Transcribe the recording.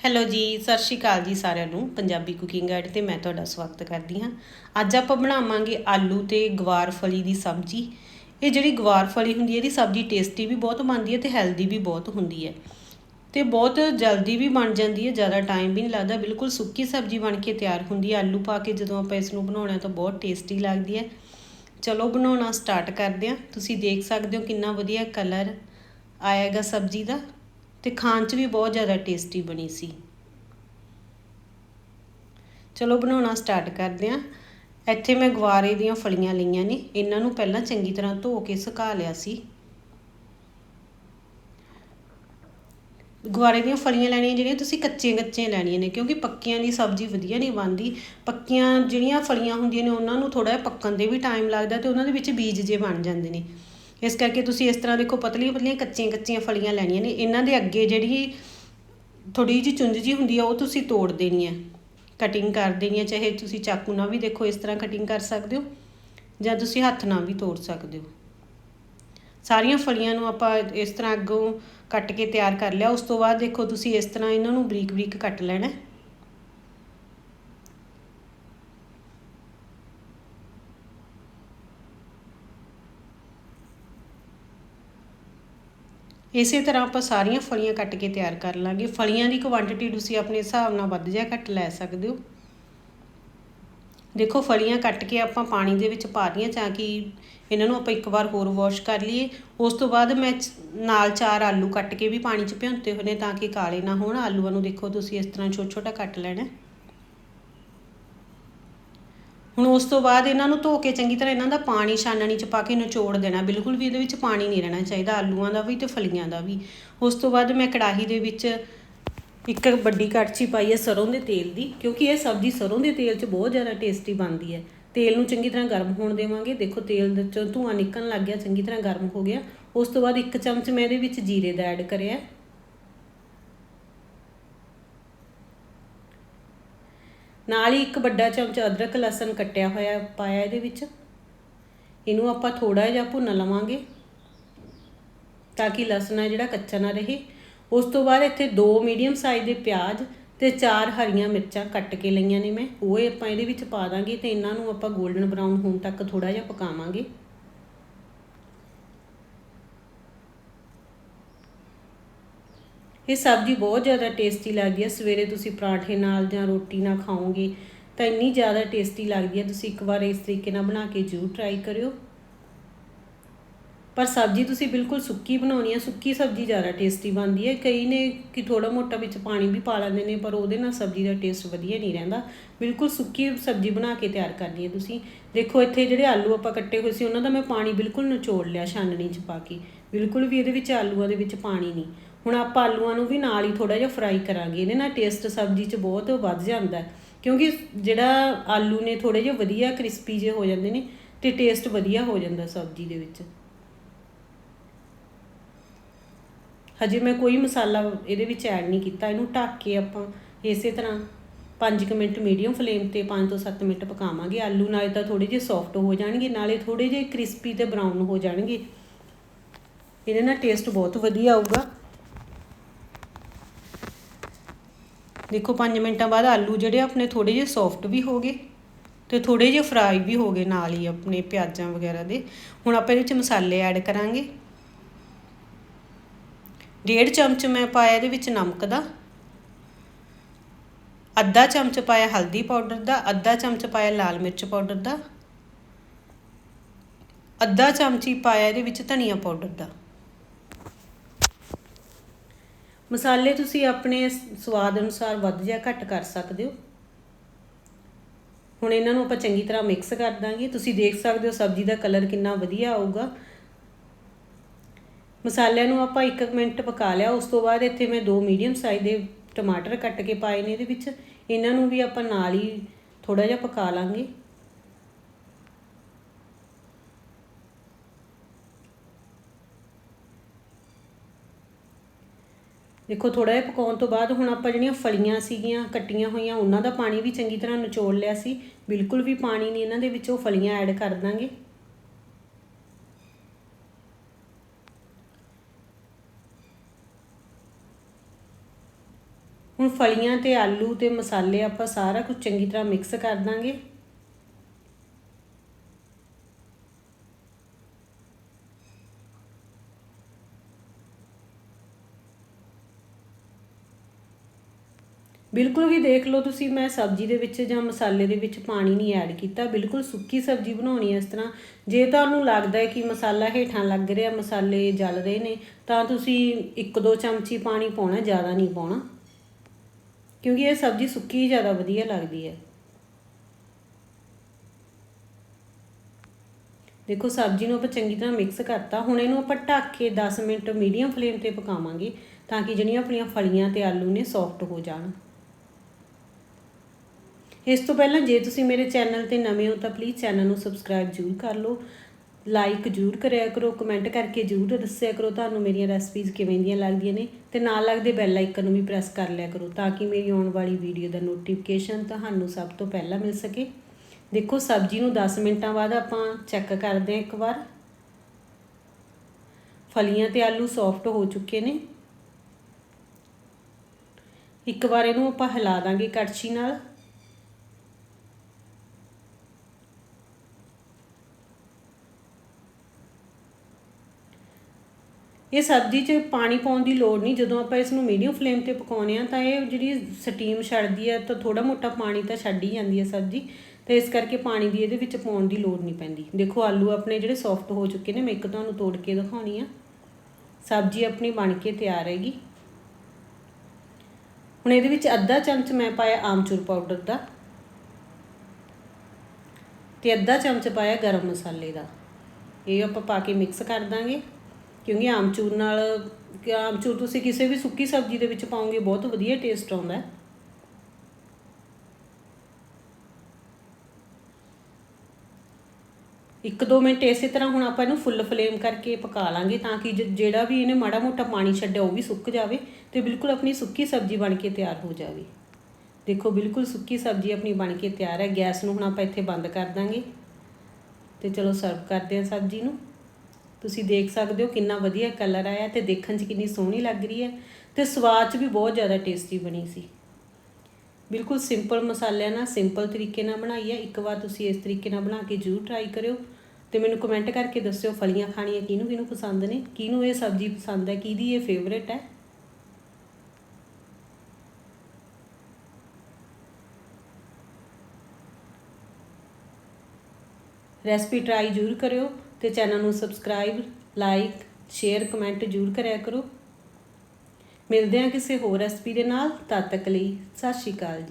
Hello ਜੀ, ਸਤਿ ਸ਼੍ਰੀ ਅਕਾਲ ਜੀ ਸਾਰਿਆਂ ਨੂੰ, ਪੰਜਾਬੀ ਕੁਕਿੰਗ ਗਾਈਡ ਤੇ ਮੈਂ ਤੁਹਾਡਾ ਸਵਾਗਤ ਕਰਦੀ ਹਾਂ। ਅੱਜ ਆਪਾਂ ਬਣਾਵਾਂਗੇ ਆਲੂ ਤੇ ਗਵਾਰ ਫਲੀ ਦੀ ਸਬਜ਼ੀ। ਇਹ ਜਿਹੜੀ ਗਵਾਰ ਫਲੀ ਹੁੰਦੀ ਹੈ, ਇਹਦੀ ਸਬਜ਼ੀ ਟੇਸਟੀ ਵੀ ਬਹੁਤ ਬਣਦੀ ਹੈ ਤੇ ਹੈਲਦੀ ਵੀ ਬਹੁਤ ਹੁੰਦੀ ਹੈ। ਤੇ ਬਹੁਤ ਜਲਦੀ ਵੀ ਬਣ ਜਾਂਦੀ ਹੈ, ਜ਼ਿਆਦਾ ਟਾਈਮ ਵੀ ਨਹੀਂ ਲੱਗਦਾ, ਬਿਲਕੁਲ ਸੁੱਕੀ ਸਬਜ਼ੀ ਬਣ ਕੇ ਤਿਆਰ ਹੁੰਦੀ ਹੈ। ਆਲੂ ਪਾ ਕੇ ਜਦੋਂ ਆਪਾਂ ਇਸ ਨੂੰ ਬਣਾਉਣਾ ਤਾਂ ਬਹੁਤ ਟੇਸਟੀ ਲੱਗਦੀ ਹੈ। ਚਲੋ ਬਣਾਉਣਾ ਸਟਾਰਟ ਕਰਦੇ ਹਾਂ। ਤੁਸੀਂ ਦੇਖ ਸਕਦੇ ਹੋ ਕਿੰਨਾ ਵਧੀਆ ਕਲਰ ਆਏਗਾ ਸਬਜ਼ੀ ਦਾ। ਤੇ ਖਾਣ 'ਚ ਵੀ ਬਹੁਤ ਜ਼ਿਆਦਾ ਟੇਸਟੀ ਬਣੀ ਸੀ। ਚਲੋ ਬਣਾਉਣਾ ਸਟਾਰਟ ਕਰਦੇ ਹਾਂ। ਇੱਥੇ ਮੈਂ ਗਵਾਰੇ ਦੀਆਂ ਫਲੀਆਂ ਲਈਆਂ ਨੇ, ਇਹਨਾਂ ਨੂੰ ਪਹਿਲਾਂ ਚੰਗੀ ਤਰ੍ਹਾਂ ਧੋ ਕੇ ਸੁਕਾ ਲਿਆ ਸੀ। ਗੁਆਰੇ ਦੀਆਂ ਫਲੀਆਂ ਲੈਣੀਆਂ ਜਿਹੜੀਆਂ ਤੁਸੀਂ ਕੱਚੀਆਂ ਕੱਚੀਆਂ ਲੈਣੀਆਂ ਨੇ, ਕਿਉਂਕਿ ਪੱਕੀਆਂ ਦੀ ਸਬਜ਼ੀ ਵਧੀਆ ਨਹੀਂ ਬਣਦੀ। ਪੱਕੀਆਂ ਜਿਹੜੀਆਂ ਫਲੀਆਂ ਹੁੰਦੀਆਂ ਨੇ, ਉਹਨਾਂ ਨੂੰ ਥੋੜਾ ਜਿਹਾ ਪੱਕਣ ਦੇ ਵੀ ਟਾਈਮ ਲੱਗਦਾ ਤੇ ਉਹਨਾਂ ਦੇ ਵਿੱਚ ਬੀਜ ਜੇ ਬਣ ਜਾਂਦੇ ਨੇ। ਇਸ ਕਰਕੇ ਤੁਸੀਂ ਇਸ ਤਰ੍ਹਾਂ ਦੇਖੋ ਪਤਲੀਆਂ ਪਤਲੀਆਂ ਕੱਚੀਆਂ ਕੱਚੀਆਂ ਫਲੀਆਂ ਲੈਣੀਆਂ ਨੇ। ਇਹਨਾਂ ਦੇ ਅੱਗੇ ਜਿਹੜੀ ਥੋੜੀ ਜਿਹੀ ਚੁੰਝ ਜੀ ਹੁੰਦੀ ਆ, ਉਹ ਤੁਸੀਂ ਤੋੜ ਦੇਣੀ ਹੈ ਕਟਿੰਗ ਕਰ ਦੇਣੀ ਹੈ ਚਾਹੇ ਤੁਸੀਂ ਚਾਕੂ ਨਾਲ ਵੀ ਦੇਖੋ ਇਸ ਤਰ੍ਹਾਂ ਕਟਿੰਗ ਕਰ ਸਕਦੇ ਹੋ ਜਾਂ ਤੁਸੀਂ ਹੱਥ ਨਾਲ ਵੀ ਤੋੜ ਸਕਦੇ ਹੋ। ਸਾਰੀਆਂ ਫਲੀਆਂ ਨੂੰ ਆਪਾਂ ਇਸ ਤਰ੍ਹਾਂ ਅੱਗੋਂ ਕੱਟ ਕੇ ਤਿਆਰ ਕਰ ਲਿਆ। ਉਸ ਤੋਂ ਬਾਅਦ ਦੇਖੋ ਤੁਸੀਂ ਇਸ ਤਰ੍ਹਾਂ ਇਹਨਾਂ ਨੂੰ ਬਰੀਕ ਬਰੀਕ ਕੱਟ ਲੈਣਾ। ਇਸੇ ਤਰ੍ਹਾਂ ਆਪਾਂ ਸਾਰੀਆਂ ਫਲੀਆਂ ਕੱਟ ਕੇ ਤਿਆਰ ਕਰ ਲਾਂਗੇ। ਫਲੀਆਂ ਦੀ ਕੁਆਂਟੀਟੀ ਤੁਸੀਂ ਆਪਣੇ ਹਿਸਾਬ ਨਾਲ ਵੱਧ ਜਾਂ ਘੱਟ ਲੈ ਸਕਦੇ ਹੋ। ਦੇਖੋ, ਫਲੀਆਂ ਕੱਟ ਕੇ ਆਪਾਂ ਪਾਣੀ ਦੇ ਵਿੱਚ ਪਾ ਦੀਆਂ ਤਾਂ ਕਿ ਇਹਨਾਂ ਨੂੰ ਆਪਾਂ ਇੱਕ ਵਾਰ ਹੋਰ ਵਾਸ਼ ਕਰ ਲਈਏ। ਉਸ ਤੋਂ ਬਾਅਦ ਮੈਂ ਨਾਲ ਚਾਰ ਆਲੂ ਕੱਟ ਕੇ ਵੀ ਪਾਣੀ 'ਚ ਭਿਉਂਤੇ ਹੋਏ ਨੇ ਤਾਂ ਕਿ ਕਾਲੇ ਨਾ ਹੋਣ। ਆਲੂਆਂ ਨੂੰ ਦੇਖੋ ਤੁਸੀਂ ਇਸ ਤਰ੍ਹਾਂ ਛੋਟਾ ਛੋਟਾ ਕੱਟ ਲੈਣਾ। ਹੁਣ ਉਸ ਤੋਂ ਬਾਅਦ ਇਹਨਾਂ ਨੂੰ ਧੋ ਕੇ ਚੰਗੀ ਤਰ੍ਹਾਂ ਇਹਨਾਂ ਦਾ ਪਾਣੀ ਛਾਨਣੀ 'ਚ ਪਾ ਕੇ ਨਿਚੋੜ ਦੇਣਾ। ਬਿਲਕੁਲ ਵੀ ਇਹਦੇ ਵਿੱਚ ਪਾਣੀ ਨਹੀਂ ਰਹਿਣਾ ਚਾਹੀਦਾ, ਆਲੂਆਂ ਦਾ ਵੀ ਤੇ ਫਲੀਆਂ ਦਾ ਵੀ। ਉਸ ਤੋਂ ਬਾਅਦ ਮੈਂ ਕੜਾਹੀ ਦੇ ਵਿੱਚ ਇੱਕ ਵੱਡੀ ਕੜਛੀ ਪਾਈ ਹੈ ਸਰੋਂ ਦੇ ਤੇਲ ਦੀ, ਕਿਉਂਕਿ ਇਹ ਸਬਜ਼ੀ ਸਰੋਂ ਦੇ ਤੇਲ 'ਚ ਬਹੁਤ ਜ਼ਿਆਦਾ ਟੇਸਟੀ ਬਣਦੀ ਹੈ। ਤੇਲ ਨੂੰ ਚੰਗੀ ਤਰ੍ਹਾਂ ਗਰਮ ਹੋਣ ਦੇਵਾਂਗੇ। ਦੇਖੋ ਤੇਲ ਦੇ ਚੋਂ ਧੂਆਂ ਨਿਕਲਣ ਲੱਗ ਗਿਆ, ਚੰਗੀ ਤਰ੍ਹਾਂ ਗਰਮ ਹੋ ਗਿਆ। ਉਸ ਤੋਂ ਬਾਅਦ ਇੱਕ ਚਮਚ ਮੈਂ ਇਹਦੇ ਵਿੱਚ ਜੀਰੇ ਦਾ ਐਡ ਕਰਿਆ। ਨਾਲ ਹੀ ਇੱਕ ਵੱਡਾ ਚਮਚ ਅਦਰਕ ਲਸਣ ਕੱਟਿਆ ਹੋਇਆ ਪਾਇਆ ਇਹਦੇ ਵਿੱਚ। ਇਹਨੂੰ ਆਪਾਂ ਥੋੜਾ ਜਿਹਾ ਭੁੰਨ ਲਵਾਂਗੇ ਤਾਂ ਕਿ ਲਸਣ ਹੈ ਜਿਹੜਾ ਕੱਚਾ ਨਾ ਰਹੇ। ਉਸ ਤੋਂ ਬਾਅਦ ਇੱਥੇ ਦੋ ਮੀਡੀਅਮ ਸਾਈਜ਼ ਦੇ ਪਿਆਜ਼ ਤੇ ਚਾਰ ਹਰੀਆਂ ਮਿਰਚਾਂ ਕੱਟ ਕੇ ਲਈਆਂ ਨੇ ਮੈਂ। ਉਹ ਆਪਾਂ ਇਹਦੇ ਵਿੱਚ ਪਾ ਦਾਂਗੇ ਤੇ ਇਹਨਾਂ ਨੂੰ ਆਪਾਂ 골ਡਨ ਬਰਾਊਨ ਹੋਣ ਤੱਕ ਥੋੜਾ ਜਿਹਾ ਪਕਾਵਾਂਗੇ। ਇਹ ਸਬਜ਼ੀ ਬਹੁਤ ਜ਼ਿਆਦਾ ਟੇਸਟੀ ਲੱਗਦੀ ਹੈ ਸਵੇਰੇ ਤੁਸੀਂ ਪਰਾਠੇ ਨਾਲ ਜਾਂ ਰੋਟੀ ਨਾਲ ਖਾਓਗੇ ਤਾਂ ਇੰਨੀ ਜ਼ਿਆਦਾ ਟੇਸਟੀ ਲੱਗਦੀ ਹੈ ਤੁਸੀਂ ਇੱਕ ਵਾਰ ਇਸ ਤਰੀਕੇ ਨਾਲ ਬਣਾ ਕੇ ਜ਼ਰੂਰ ਟਰਾਈ ਕਰਿਓ। ਪਰ ਸਬਜ਼ੀ ਤੁਸੀਂ ਬਿਲਕੁਲ ਸੁੱਕੀ ਬਣਾਉਣੀ ਹੈ ਸੁੱਕੀ ਸਬਜ਼ੀ ਜ਼ਿਆਦਾ ਟੇਸਟੀ ਬਣਦੀ ਹੈ ਕਈ ਨੇ ਕਿ ਥੋੜਾ ਮੋਟਾ ਵਿੱਚ ਪਾਣੀ ਵੀ ਪਾ ਲੈਂਦੇ ਨੇ, ਪਰ ਉਹਦੇ ਨਾਲ ਸਬਜ਼ੀ ਦਾ ਟੇਸਟ ਵਧੀਆ ਨਹੀਂ ਰਹਿੰਦਾ। ਬਿਲਕੁਲ ਸੁੱਕੀ ਸਬਜ਼ੀ ਬਣਾ ਕੇ ਤਿਆਰ ਕਰਨੀ ਹੈ ਤੁਸੀਂ। ਦੇਖੋ, ਇੱਥੇ ਜਿਹੜੇ ਆਲੂ ਆਪਾਂ ਕੱਟੇ ਹੋਏ ਸੀ, ਉਹਨਾਂ ਦਾ ਮੈਂ ਪਾਣੀ ਬਿਲਕੁਲ ਨਿਚੋੜ ਲਿਆ, ਛਾਨਣੀ 'ਚ ਪਾ ਕੇ। ਬਿਲਕੁਲ ਵੀ ਇਹਦੇ ਵਿੱਚ ਆਲੂਆਂ ਦੇ ਵਿੱਚ ਪਾਣੀ ਨਹੀਂ। ਹੁਣ ਆਪਾਂ ਆਲੂਆਂ ਨੂੰ ਵੀ ਨਾਲ ਹੀ ਥੋੜਾ ਜਿਹਾ ਫਰਾਈ ਕਰਾਂਗੇ, ਇਹਦੇ ਨਾਲ ਟੇਸਟ ਸਬਜ਼ੀ 'ਚ ਬਹੁਤ ਵੱਧ ਜਾਂਦਾ ਕਿਉਂਕਿ ਜਿਹੜਾ ਆਲੂ ਨੇ ਥੋੜੇ ਜਿਹਾ ਵਧੀਆ ਕ੍ਰਿਸਪੀ ਜੇ ਹੋ ਜਾਂਦੇ ਨੇ ਤੇ ਟੇਸਟ ਵਧੀਆ ਹੋ ਜਾਂਦਾ ਸਬਜ਼ੀ ਦੇ ਵਿੱਚ। ਹਜੇ ਮੈਂ ਕੋਈ ਮਸਾਲਾ ਇਹਦੇ ਵਿੱਚ ਐਡ ਨਹੀਂ ਕੀਤਾ, ਇਹਨੂੰ ਢੱਕ ਕੇ ਆਪਾਂ ਇਸੇ ਤਰ੍ਹਾਂ 5 ਮਿੰਟ ਮੀਡੀਅਮ ਫਲੇਮ ਤੇ 5 ਤੋਂ 7 ਮਿੰਟ ਪਕਾਵਾਂਗੇ। ਆਲੂ ਨਾਲੇ ਤਾਂ ਥੋੜੇ ਜਿਹੇ ਸੌਫਟ ਹੋ ਜਾਣਗੇ, ਨਾਲੇ ਥੋੜੇ ਜਿਹੇ ਕ੍ਰਿਸਪੀ ਤੇ ਬਰਾਊਨ ਹੋ ਜਾਣਗੇ। ਇਹਦੇ ਨਾਲ ਟੇਸਟ ਬਹੁਤ ਵਧੀਆ ਆਊਗਾ। ਦੇਖੋ 5 ਮਿੰਟਾਂ ਬਾਅਦ ਆਲੂ ਜਿਹੜੇ ਆਪਣੇ ਥੋੜੇ ਜਿਹੇ ਸੌਫਟ ਵੀ ਹੋ ਗਏ ਤੇ ਥੋੜੇ ਜਿਹੇ ਫਰਾਈ ਵੀ ਹੋ ਗਏ ਨਾਲ ਹੀ ਆਪਣੇ ਪਿਆਜ਼ਾਂ ਵਗੈਰਾ ਦੇ। ਹੁਣ ਆਪਾਂ ਇਹਦੇ ਵਿੱਚ ਮਸਾਲੇ ਐਡ ਕਰਾਂਗੇ। ਡੇਢ ਚਮਚ ਮੈਂ ਪਾਇਆ ਇਹਦੇ ਵਿੱਚ ਨਮਕ ਦਾ। ਅੱਧਾ ਚਮਚ ਪਾਇਆ ਹਲਦੀ ਪਾਊਡਰ ਦਾ, ਅੱਧਾ ਚਮਚ ਪਾਇਆ ਲਾਲ ਮਿਰਚ ਪਾਊਡਰ ਦਾ। ਅੱਧਾ ਚਮਚੀ ਪਾਇਆ ਇਹਦੇ ਵਿੱਚ ਧਨੀਆ ਪਾਊਡਰ ਦਾ। ਮਸਾਲੇ ਤੁਸੀਂ ਆਪਣੇ ਸਵਾਦ ਅਨੁਸਾਰ ਵੱਧ ਜਾਂ ਘੱਟ ਕਰ ਸਕਦੇ ਹੋ। ਹੁਣ ਇਹਨਾਂ ਨੂੰ ਆਪਾਂ ਚੰਗੀ ਤਰ੍ਹਾਂ ਮਿਕਸ ਕਰ ਦਾਂਗੇ। ਤੁਸੀਂ ਦੇਖ ਸਕਦੇ ਹੋ ਸਬਜ਼ੀ ਦਾ ਕਲਰ ਕਿੰਨਾ ਵਧੀਆ ਆਊਗਾ। ਮਸਾਲਿਆਂ ਨੂੰ ਆਪਾਂ 1 ਮਿੰਟ ਪਕਾ ਲਿਆ। ਉਸ ਤੋਂ ਬਾਅਦ ਇੱਥੇ ਮੈਂ ਦੋ ਮੀਡੀਅਮ ਸਾਈਜ਼ ਦੇ ਟਮਾਟਰ ਕੱਟ ਕੇ ਪਾਏ ਨੇ ਇਹਦੇ ਵਿੱਚ। ਇਹਨਾਂ ਨੂੰ ਵੀ ਆਪਾਂ ਨਾਲ ਹੀ ਥੋੜਾ ਜਿਹਾ ਪਕਾ ਲਾਂਗੇ। ਦੇਖੋ ਥੋੜਾ ਜਿਹਾ ਪਕਾਉਣ ਤੋਂ ਬਾਅਦ ਹੁਣ ਆਪਾਂ ਜਿਹੜੀਆਂ ਫਲੀਆਂ ਸੀਗੀਆਂ, ਕੱਟੀਆਂ ਹੋਈਆਂ, ਉਹਨਾਂ ਦਾ ਪਾਣੀ ਵੀ ਚੰਗੀ ਤਰ੍ਹਾਂ ਨਿਚੋੜ ਲਿਆ ਸੀ। ਬਿਲਕੁਲ ਵੀ ਪਾਣੀ ਨਹੀਂ ਇਹਨਾਂ ਦੇ ਵਿੱਚ ਉਹ ਫਲੀਆਂ ਐਡ ਕਰ ਦਾਂਗੇ। ਹੁਣ ਫਲੀਆਂ ਤੇ ਆਲੂ ਤੇ ਮਸਾਲੇ ਆਪਾਂ ਸਾਰਾ ਕੁਝ ਚੰਗੀ ਤਰ੍ਹਾਂ ਮਿਕਸ ਕਰ ਦਾਂਗੇ। ਬਿਲਕੁਲ ਵੀ ਦੇਖ ਲਓ ਤੁਸੀਂ, ਮੈਂ ਸਬਜ਼ੀ ਦੇ ਵਿੱਚ ਜਾਂ ਮਸਾਲੇ ਦੇ ਵਿੱਚ ਪਾਣੀ ਨਹੀਂ ਐਡ ਕੀਤਾ। ਬਿਲਕੁਲ ਸੁੱਕੀ ਸਬਜ਼ੀ ਬਣਾਉਣੀ ਹੈ ਇਸ ਤਰ੍ਹਾਂ। ਜੇ ਤੁਹਾਨੂੰ ਲੱਗਦਾ ਹੈ ਕਿ ਮਸਾਲਾ ਹੇਠਾਂ ਲੱਗ ਰਿਹਾ, ਮਸਾਲੇ ਜਲ ਰਹੇ ਨੇ, ਤਾਂ ਤੁਸੀਂ ਇੱਕ ਦੋ ਚਮਚੀ ਪਾਣੀ ਪਾਉਣਾ, ਜ਼ਿਆਦਾ ਨਹੀਂ ਪਾਉਣਾ। ਕਿਉਂਕਿ ਇਹ ਸਬਜ਼ੀ ਸੁੱਕੀ ਹੀ ਜ਼ਿਆਦਾ ਵਧੀਆ ਲੱਗਦੀ ਹੈ। ਦੇਖੋ, ਸਬਜ਼ੀ ਨੂੰ ਆਪਾਂ ਚੰਗੀ ਤਰ੍ਹਾਂ ਮਿਕਸ ਕਰਤਾ। ਹੁਣ ਇਹਨੂੰ ਆਪਾਂ ਢੱਕ ਕੇ 10 ਮਿੰਟ ਮੀਡੀਅਮ ਫਲੇਮ ਤੇ ਪਕਾਵਾਂਗੇ, ਤਾਂ ਕਿ ਜਿਹੜੀਆਂ ਆਪਣੀਆਂ ਫਲੀਆਂ ਤੇ ਆਲੂ ਨੇ ਸੌਫਟ ਹੋ ਜਾਣ। ਇਸ ਤੋਂ ਪਹਿਲਾਂ ਜੇ ਤੁਸੀਂ ਮੇਰੇ ਚੈਨਲ ਤੇ ਨਵੇਂ ਹੋ ਤਾਂ ਪਲੀਜ਼ ਚੈਨਲ ਨੂੰ ਸਬਸਕ੍ਰਾਈਬ ਜ਼ਰੂਰ ਕਰ ਲਓ। ਲਾਈਕ ਜ਼ਰੂਰ ਕਰਿਆ ਕਰੋ ਕਮੈਂਟ ਕਰਕੇ ਜ਼ਰੂਰ ਦੱਸਿਆ ਕਰੋ ਤੁਹਾਨੂੰ ਮੇਰੀਆਂ ਰੈਸਪੀਜ਼ ਕਿਵੇਂ ਦੀਆਂ ਲੱਗਦੀਆਂ ਨੇ ਤੇ ਨਾਲ ਲੱਗਦੇ ਬੈਲ ਆਈਕਨ ਨੂੰ ਵੀ ਪ੍ਰੈਸ ਕਰ ਲਿਆ ਕਰੋ ਤਾਂ ਕਿ ਮੇਰੀ ਆਉਣ ਵਾਲੀ ਵੀਡੀਓ ਦਾ ਨੋਟੀਫਿਕੇਸ਼ਨ ਤੁਹਾਨੂੰ ਸਭ ਤੋਂ ਪਹਿਲਾਂ ਮਿਲ ਸਕੇ। ਦੇਖੋ ਸਬਜ਼ੀ ਨੂੰ 10 ਮਿੰਟਾਂ ਬਾਅਦ ਆਪਾਂ ਚੈੱਕ ਕਰਦੇ ਹਾਂ ਇੱਕ ਵਾਰ। ਫਲੀਆਂ ਤੇ ਆਲੂ ਸੌਫਟ ਹੋ ਚੁੱਕੇ ਨੇ। ਇੱਕ ਵਾਰ ਇਹਨੂੰ ਆਪਾਂ ਹਿਲਾ ਦਾਂਗੇ ਕੜਛੀ ਨਾਲ। ਇਹ ਸਬਜ਼ੀ 'ਚ ਪਾਣੀ ਪਾਉਣ ਦੀ ਲੋੜ ਨਹੀਂ, ਜਦੋਂ ਆਪਾਂ ਇਸ ਨੂੰ ਮੀਡੀਅਮ ਫਲੇਮ ਤੇ ਪਕਾਉਨੇ ਆ ਤਾਂ ਇਹ ਜਿਹੜੀ ਸਟੀਮ ਛੱਡਦੀ ਹੈ ਤਾਂ ਥੋੜਾ ਮੋਟਾ ਪਾਣੀ ਤਾਂ ਛੱਡ ਹੀ ਜਾਂਦੀ ਹੈ ਸਬਜ਼ੀ ਤੇ ਇਸ ਕਰਕੇ ਪਾਣੀ ਦੀ ਇਹਦੇ ਵਿੱਚ ਪਾਉਣ ਦੀ ਲੋੜ ਨਹੀਂ ਪੈਂਦੀ। ਦੇਖੋ ਆਲੂ ਆਪਣੇ ਜਿਹੜੇ ਸੌਫਟ ਹੋ ਚੁੱਕੇ ਨੇ, ਮੈਂ ਇੱਕ ਤੁਹਾਨੂੰ ਤੋੜ ਕੇ ਦਿਖਾਉਣੀ ਆ। ਸਬਜ਼ੀ ਆਪਣੀ ਬਣ ਕੇ ਤਿਆਰ ਹੈਗੀ। ਹੁਣ ਇਹਦੇ ਵਿੱਚ ਅੱਧਾ ਚਮਚ ਮੈਂ ਪਾਇਆ ਆਮਚੂਰ ਪਾਊਡਰ ਦਾ ਤੇ ਅੱਧਾ ਚਮਚ ਪਾਇਆ ਗਰਮ ਮਸਾਲੇ ਦਾ। ਇਹ ਆਪਾਂ ਪਾ ਕੇ ਮਿਕਸ ਕਰ ਦਾਂਗੇ। ਕਿਉਂਕਿ ਆਮਚੂਰ ਨਾਲ ਆਮਚੂਰ ਤੁਸੀਂ ਕਿਸੇ ਵੀ ਸੁੱਕੀ ਸਬਜ਼ੀ ਦੇ ਵਿੱਚ ਪਾਓਗੇ, ਬਹੁਤ ਵਧੀਆ ਟੇਸਟ ਆਉਂਦਾ ਹੈ। ਇੱਕ ਦੋ ਮਿੰਟ ਇਸੇ ਤਰ੍ਹਾਂ ਹੁਣ ਆਪਾਂ ਇਹਨੂੰ ਫੁੱਲ ਫਲੇਮ ਕਰਕੇ ਪਕਾ ਲਾਂਗੇ ਤਾਂ ਕਿ ਜਿਹੜਾ ਵੀ ਇਹਨੇ ਮਾੜਾ ਮੋਟਾ ਪਾਣੀ ਛੱਡਿਆ, ਉਹ ਵੀ ਸੁੱਕ ਜਾਵੇ ਤੇ ਬਿਲਕੁਲ ਆਪਣੀ ਸੁੱਕੀ ਸਬਜ਼ੀ ਬਣ ਕੇ ਤਿਆਰ ਹੋ ਜਾਵੇ। ਦੇਖੋ, ਬਿਲਕੁਲ ਸੁੱਕੀ ਸਬਜ਼ੀ ਆਪਣੀ ਬਣ ਕੇ ਤਿਆਰ ਹੈ। ਗੈਸ ਨੂੰ ਹੁਣ ਆਪਾਂ ਇੱਥੇ ਬੰਦ ਕਰ ਦਾਂਗੇ। ਤੇ ਚਲੋ ਸਰਵ ਕਰਦੇ ਹਾਂ ਸਬਜ਼ੀ ਨੂੰ। ਤੁਸੀਂ ਦੇਖ ਸਕਦੇ ਹੋ ਕਿੰਨਾ ਵਧੀਆ ਕਲਰ ਆਇਆ ਤੇ ਦੇਖਣ 'ਚ ਕਿੰਨੀ ਸੋਹਣੀ ਲੱਗ ਰਹੀ ਹੈ ਤੇ ਸਵਾਦ 'ਚ ਵੀ ਬਹੁਤ ਜ਼ਿਆਦਾ ਟੇਸਟੀ ਬਣੀ ਸੀ। ਬਿਲਕੁਲ ਸਿੰਪਲ ਮਸਾਲਿਆਂ ਨਾਲ ਸਿੰਪਲ ਤਰੀਕੇ ਨਾਲ ਬਣਾਈ ਹੈ। ਇੱਕ ਵਾਰ ਤੁਸੀਂ ਇਸ ਤਰੀਕੇ ਨਾਲ ਬਣਾ ਕੇ ਜ਼ਰੂਰ ਟਰਾਈ ਕਰਿਓ ਤੇ ਮੈਨੂੰ ਕਮੈਂਟ ਕਰਕੇ ਦੱਸਿਓ ਫਲੀਆਂ ਖਾਣੀਆਂ ਕਿਹਨੂੰ ਕਿਹਨੂੰ ਪਸੰਦ ਨੇ, ਕਿਹਨੂੰ ਇਹ ਸਬਜ਼ੀ ਪਸੰਦ ਹੈ, ਕਿਹਦੀ ਇਹ ਫੇਵਰੇਟ ਹੈ। ਰੈਸਪੀ ਟਰਾਈ ਜ਼ਰੂਰ ਕਰਿਓ। ਤੇ ਚੈਨਲ ਨੂੰ ਸਬਸਕ੍ਰਾਈਬ, ਲਾਈਕ, ਸ਼ੇਅਰ, ਕਮੈਂਟ ਜ਼ਰੂਰ ਕਰਿਆ ਕਰੋ। ਮਿਲਦੇ ਹਾਂ ਕਿਸੇ ਹੋਰ ਰੈਸਪੀ ਦੇ ਨਾਲ, ਤਦ ਤੱਕ ਲਈ ਸਤਿ ਸ਼੍ਰੀ ਅਕਾਲ ਜੀ।